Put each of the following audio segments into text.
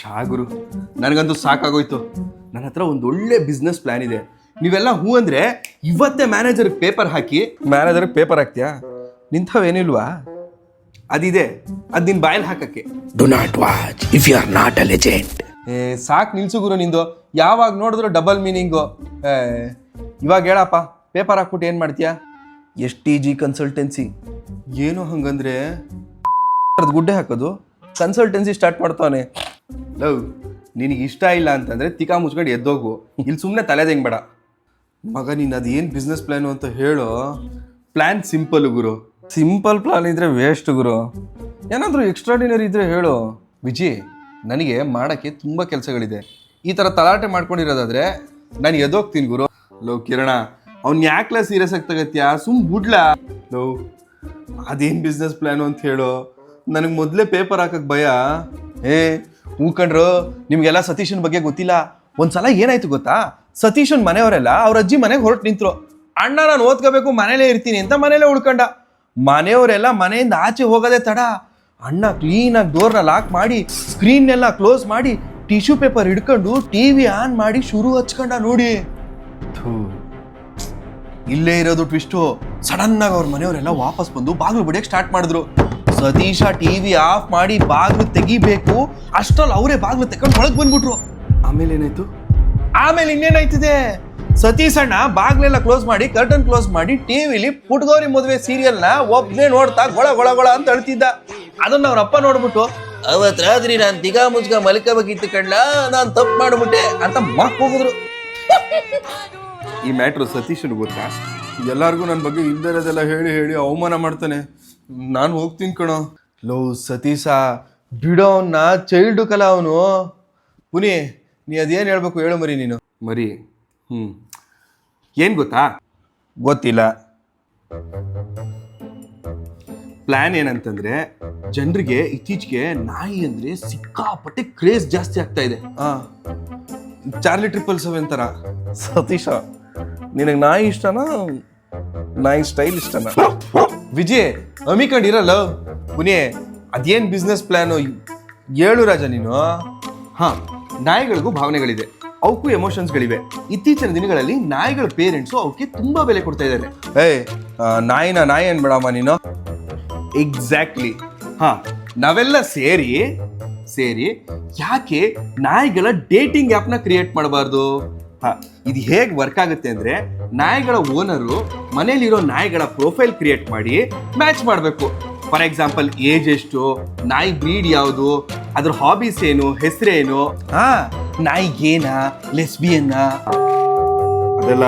ಶಾಗುರು ನನಗಂತೂ ಸಾಕಾಗೋಯ್ತು. ನನ್ನ ಹತ್ರ ಒಂದು ಒಳ್ಳೆ ಬಿಸ್ನೆಸ್ ಪ್ಲಾನ್ ಇದೆ. ನೀವೆಲ್ಲ ಹೂ ಅಂದ್ರೆ ಇವತ್ತೇ ಮ್ಯಾನೇಜರ್ಗೆ ಪೇಪರ್ ಹಾಕಿ ಮ್ಯಾನೇಜರ್ಗೆ ಪೇಪರ್ ಹಾಕ್ತೀಯಾ? ನಿಂತವೇನಿಲ್ವಾ ಅದಿದೆ. ಅದು ನಿನ್ ಬಾಯಲ್ಲಿ ಹಾಕಕ್ಕೆ. Do not watch if you are not a legend ಏ ಸಾಕು ನಿಲ್ಸು ಗುರು ನಿಂದು. ಯಾವಾಗ ನೋಡಿದ್ರು ಡಬಲ್ ಮೀನಿಂಗು ಏ ಇವಾಗ ಹೇಳಪ್ಪ ಪೇಪರ್ ಹಾಕ್ಬಿಟ್ಟು ಏನು ಮಾಡ್ತೀಯಾ? ಎಸ್ ಟಿ ಜಿ ಕನ್ಸಲ್ಟೆನ್ಸಿ ಏನು ಹಂಗಂದ್ರೆ? ಗುಡ್ಡೆ ಹಾಕೋದು. ಕನ್ಸಲ್ಟೆನ್ಸಿ ಸ್ಟಾರ್ಟ್ ಮಾಡ್ತಾನೆ ಲವ್, ನಿನಗೆ ಇಷ್ಟ ಇಲ್ಲ ಅಂತಂದರೆ ತಿಕಾ ಮುಚ್ಕೊಂಡು ಎದ್ದೋಗು. ಇಲ್ಲಿ ಸುಮ್ಮನೆ ತಲೆದಂಗ್ ಬೇಡ. ಮಗ, ನೀನು ಅದೇನು ಬಿಸ್ನೆಸ್ ಪ್ಲ್ಯಾನು ಅಂತ ಹೇಳು? ಪ್ಲ್ಯಾನ್ ಸಿಂಪಲ್ ಗುರು. ಸಿಂಪಲ್ ಪ್ಲ್ಯಾನ್ ಇದ್ರೆ ವೇಸ್ಟ್ ಗುರು. ಏನಾದರೂ ಎಕ್ಸ್ಟ್ರಾಡಿನರಿ ಇದ್ರೆ ಹೇಳು. ವಿಜಿ, ನನಗೆ ಮಾಡೋಕ್ಕೆ ತುಂಬ ಕೆಲಸಗಳಿದೆ. ಈ ಥರ ತಲಾಟೆ ಮಾಡ್ಕೊಂಡಿರೋದಾದ್ರೆ ನಾನು ಎದೋಗ್ತೀನಿ ಗುರು. ಲವ್, ಕಿರಣ, ಅವ್ನು ಯಾಕ್ಲ ಸೀರಿಯಸ್ ಆಗಿ ತಗತ್ಯಾ? ಸುಮ್ ಬುಡ್ಲ. ಲವ್, ಅದೇನು ಬಿಸ್ನೆಸ್ ಪ್ಲ್ಯಾನು ಅಂತ ಹೇಳು? ನನಗೆ ಮೊದಲೇ ಪೇಪರ್ ಹಾಕಕ್ಕೆ ಭಯ. ಏ ಹೂಕಂಡ್ರು ನಿಮಗೆಲ್ಲ ಸತೀಶನ್ ಬಗ್ಗೆ ಗೊತ್ತಿಲ್ಲ. ಒಂದ್ಸಲ ಏನಾಯ್ತು ಗೊತ್ತಾ? ಸತೀಶನ್ ಮನೆಯವರೆಲ್ಲ ಅವ್ರ ಅಜ್ಜಿ ಮನೆಗೆ ಹೊರಟು ನಿಂತ್ರು. ಅಣ್ಣ, ನಾನು ಓದ್ಕೋಬೇಕು, ಮನೇಲೇ ಇರ್ತೀನಿ ಅಂತ ಮನೇಲೇ ಉಳ್ಕೊಂಡ. ಮನೆಯವರೆಲ್ಲ ಮನೆಯಿಂದ ಆಚೆ ಹೋಗೋದೇ ತಡ. ಅಣ್ಣ ಕ್ಲೀನಾಗಿ ಡೋರ್ನ ಲಾಕ್ ಮಾಡಿ ಸ್ಕ್ರೀನ್ನೆಲ್ಲ ಕ್ಲೋಸ್ ಮಾಡಿ ಟಿಶ್ಯೂ ಪೇಪರ್ ಹಿಡ್ಕೊಂಡು ಟಿ ವಿ ಆನ್ ಮಾಡಿ ಶುರು ಹಚ್ಕೊಂಡ ನೋಡಿ. ಇಲ್ಲೇ ಇರೋದು ಟ್ವಿಸ್ಟು ಸಡನ್ನಾಗಿ ಅವ್ರ ಮನೆಯವರೆಲ್ಲ ವಾಪಸ್ ಬಂದು ಬಾಗಿಲು ಬಡಿಯಕ್ಕೆ ಸ್ಟಾರ್ಟ್ ಮಾಡಿದ್ರು. ಸತೀಶ ಟಿವಿ ಆಫ್ ಮಾಡಿ ಬಾಗಿಲು ತೆಗಿಬೇಕು. ಅಷ್ಟರಲ್ಲಿ ಅವರೇ ಬಾಗಿಲು ತೆಕೊಂಡು ಒಳಗೆ ಬಂದ್ಬಿಟ್ರು. ಆಮೇಲೆ ಏನಾಯ್ತು? ಆಮೇಲೆ ಇನ್ನೇನಾಯ್ತಿದೆ? ಸತೀಶ್ ಅಣ್ಣ ಬಾಗ್ಲೆಲ್ಲ ಕ್ಲೋಸ್ ಮಾಡಿ ಕರ್ಟನ್ ಕ್ಲೋಸ್ ಮಾಡಿ ಟಿವಿಲಿ ಪುಟ್ಗೌರಿ ಮದುವೆ ಸೀರಿಯಲ್ನ ಒಬ್ನೇ ನೋಡ್ತಾ ಗೊಳ ಗೊಳ ಗೊಳ ಅಂತ ಅಳ್ತಿದ್ದ. ಅದನ್ನ ಅವ್ರ ಅಪ್ಪ ನೋಡ್ಬಿಟ್ಟು ಅವತ್ ರಾತ್ರಿ ನಾನು ತಿಗಾ ಮುಜ್ಗ ಮಲ್ಕೋಬೇಕಿತ್ತು ಕಣ್ಣ ನಾನು ತಪ್ಪು ಮಾಡ್ಬಿಟ್ಟೆ ಅಂತ ಮಕ್ ಹೋಗಿದ್ರು. ಈ ಮ್ಯಾಟ್ರು ಸತೀಶನ್ ಗೊತ್ತಾ? ಎಲ್ಲಾರ್ಗೂ ನನ್ನ ಬಗ್ಗೆ ಇಲ್ದಿರೋದೆಲ್ಲ ಹೇಳಿ ಹೇಳಿ ಅವಮಾನ ಮಾಡ್ತಾನೆ. ನಾನು ಹೋಗ್ತೀನಿ ಕಣೋ. ಲೋ ಸತೀಶ ಬಿಡೋ ಅವನ್ನ ಚೈಲ್ಡು ಕಲ ಅವನು. ಪುನಿ ನೀ ಅದೇನು ಹೇಳ್ಬೇಕು ಹೇಳು ಮರಿ ನೀನು. ಮರಿ ಹ್ಞೂ ಏನು ಗೊತ್ತಾ? ಗೊತ್ತಿಲ್ಲ. ಪ್ಲ್ಯಾನ್ ಏನಂತಂದ್ರೆ ಜನರಿಗೆ ಇತ್ತೀಚೆಗೆ ನಾಯಿ ಅಂದ್ರೆ ಸಿಕ್ಕಾಪಟ್ಟೆ ಕ್ರೇಜ್ ಜಾಸ್ತಿ ಆಗ್ತಾ ಇದೆ. ಆ ಚಾರ್ಲಿ ಟ್ರಿಪಲ್ ಸೆವೆನ್ ತರ. ಸತೀಶ ನಿನಗೆ ನಾಯಿ ಇಷ್ಟನಾ? ನಾಯಿ ಸ್ಟೈಲ್ ಇಷ್ಟನಾ? ವಿಜಯ್ ಅಮಿಕೊಂಡಿರಲ್ಲ ಪುನಿ ಅದೇನ್ ಬಿಸ್ನೆಸ್ ಪ್ಲ್ಯಾನು ಹೇಳು ರಾಜ ನೀನು? ಹಾಂ, ನಾಯಿಗಳಿಗೂ ಭಾವನೆಗಳಿದೆ. ಅವಕ್ಕೂ ಎಮೋಷನ್ಸ್ಗಳಿವೆ ಇತ್ತೀಚಿನ ದಿನಗಳಲ್ಲಿ ನಾಯಿಗಳ ಪೇರೆಂಟ್ಸು ಅವಕ್ಕೆ ತುಂಬಾ ಬೆಲೆ ಕೊಡ್ತಾ ಇದ್ದಾರೆ. ಏ ನಾಯಿನ ನಾಯಿ ಅನ್ಬೇಡಮ್ಮ ನೀನು? ಎಕ್ಸಾಕ್ಟ್ಲಿ ಹಾಂ, ನಾವೆಲ್ಲ ಸೇರಿ ಸೇರಿ ಯಾಕೆ ನಾಯಿಗಳ ಡೇಟಿಂಗ್ ಆ್ಯಪ್ನ ಕ್ರಿಯೇಟ್ ಮಾಡಬಾರ್ದು? ಇದು ಹೇಗೆ ವರ್ಕ್ ಆಗುತ್ತೆ ಅಂದ್ರೆ ನಾಯಿಗಳ ಓನರು ಮನೇಲಿರೋ ನಾಯಿಗಳ ಪ್ರೊಫೈಲ್ ಕ್ರಿಯೇಟ್ ಮಾಡಿ ಮ್ಯಾಚ್ ಮಾಡಬೇಕು. ಫಾರ್ ಎಕ್ಸಾಂಪಲ್ ಏಜ್ ಎಷ್ಟು ನಾಯಿ ಬ್ರೀಡ್ ಯಾವುದು ಅದ್ರ ಹಾಬೀಸ್ ಏನು ಹೆಸರೇನು ಹಾ. ನಾಯಿಗೇನಾ ಲೆಸ್ಬಿಯನ್ನ ಅದೆಲ್ಲ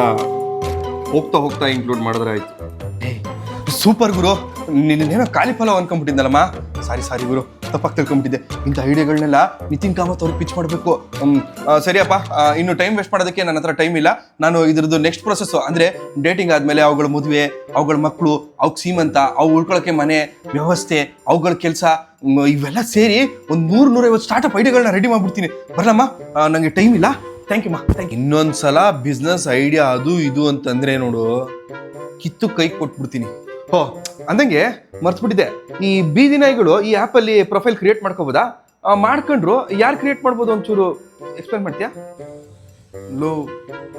ಹೋಗ್ತಾ ಹೋಗ್ತಾ ಇನ್ಕ್ಲೂಡ್ ಮಾಡಿದ್ರೆ ಆಯ್ತು. ಸೂಪರ್ ಗುರು. ನಿನ್ನೇನೋ ಖಾಲಿ ಫಲ ಅನ್ಕೊಂಡ್ಬಿಟ್ಟಿದ್ದಲ್ಲಮ್ಮ ಸಾರಿ ಸಾರಿ ಗುರು. ತಪ್ಪಾಗಿ ತಿಳ್ಕೊಂಬಿಟ್ಟಿದ್ದೆ ಇಂಥ ಐಡಿಯಾಗಳನ್ನೆಲ್ಲ ನಿತಿನ್ ಕಾಮತ್ ಅವ್ರಿಗೆ ಪಿಚ್ ಮಾಡಬೇಕು. ಸರಿಯಪ್ಪ ಇನ್ನು ಟೈಮ್ ವೇಸ್ಟ್ ಮಾಡೋದಕ್ಕೆ ನನ್ನ ಹತ್ರ ಟೈಮ್ ಇಲ್ಲ. ನಾನು ಇದ್ರದ್ದು ನೆಕ್ಸ್ಟ್ ಪ್ರೊಸೆಸ್ ಅಂದರೆ ಡೇಟಿಂಗ್ ಆದಮೇಲೆ ಅವುಗಳ ಮದುವೆ, ಅವುಗಳ ಮಕ್ಕಳು ಅವ್ಕೆ ಸೀಮಂತ ಅವು ಉಳ್ಕೊಳ್ಳೋಕ್ಕೆ ಮನೆ, ವ್ಯವಸ್ಥೆ, ಅವುಗಳ ಕೆಲಸ ಇವೆಲ್ಲ ಸೇರಿ ಒಂದು ನೂರು ನೂರೈವತ್ತು ಸ್ಟಾರ್ಟಪ್ ಐಡಿಯಾಗಳನ್ನ ರೆಡಿ ಮಾಡಿಬಿಡ್ತೀನಿ. ಬರಲಮ್ಮ? ನನಗೆ ಟೈಮ್ ಇಲ್ಲ. ಥ್ಯಾಂಕ್ ಯು ಮಾ ಥ್ಯಾಂಕ್ ಯು ಇನ್ನೊಂದ್ಸಲ ಬಿಸ್ನೆಸ್ ಐಡಿಯಾ ಅದು ಇದು ಅಂತಂದರೆ ನೋಡು, ಕಿತ್ತು ಕೈ ಕೊಟ್ಬಿಡ್ತೀನಿ. ಹೋ, ಅಂದಂಗೆ ಮರ್ತ್ಬಿಟ್ಟಿದ್ದೆ. ಈ ಬೀದಿ ನಾಯಿಗಳು ಈ ಆ್ಯಪಲ್ಲಿ ಪ್ರೊಫೈಲ್ ಕ್ರಿಯೇಟ್ ಮಾಡ್ಕೋಬೋದಾ? ಮಾಡ್ಕೊಂಡ್ರು, ಯಾರು ಕ್ರಿಯೇಟ್ ಮಾಡ್ಬೋದು ಒಂಚೂರು ಎಕ್ಸ್ಪ್ಲೇನ್ ಮಾಡ್ತೀಯಾ? ಲೋ,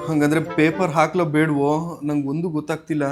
ಹಂಗಂದ್ರೆ ಪೇಪರ್ ಹಾಕ್ಲೋ ಬೇಡವೋ? ನಂಗೆ ಒಂದು ಗೊತ್ತಾಗ್ತಿಲ್ಲ.